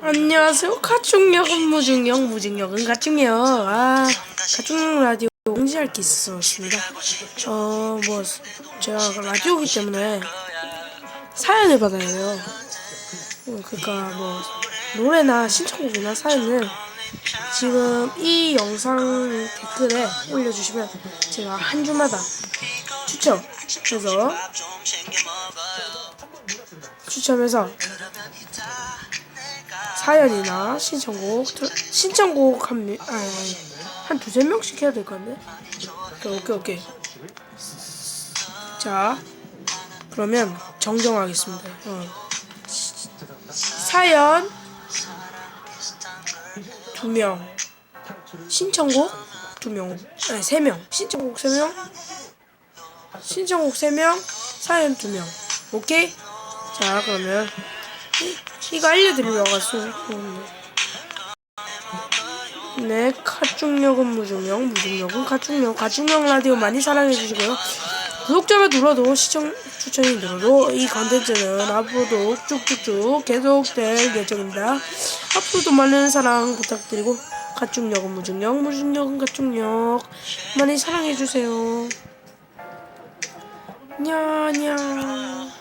안녕하세요. 가축역은 무중력, 무중력은 가축역. 아, 가축역 라디오 공지할 게 있었습니다. 어, 뭐, 제가 라디오기 때문에 사연을 받아야. 어, 그니까 뭐, 노래나 신청곡이나 사연을 지금 이 영상 댓글에 올려주시면 제가 한 주마다 추첨해서 추첨해서 사연이나 신청곡 들- 신청곡 한, 명- 아니, 아니, 한 두세 명씩 해야 될 것 같네. 오케이 오케이 오케이. 자 그러면 정정하겠습니다. 어. 사연 두 명. 신청곡 두명. 아니 세명. 신청곡 세명. 신청곡 세명. 사연 두명. 오케이? 자 그러면 이- 이거 알려드리러 왔어. 네, 가축력은 무중력, 무중력은 가축력, 가축력 라디오 많이 사랑해 주시고요. 구독자가 늘어도 시청 추천이 늘어도 이 컨텐츠는 앞으로도 쭉쭉쭉 계속될 예정입니다. 앞으로도 많은 사랑 부탁드리고 가축력은 무중력, 무중력은 가축력 많이 사랑해 주세요. 냐냐.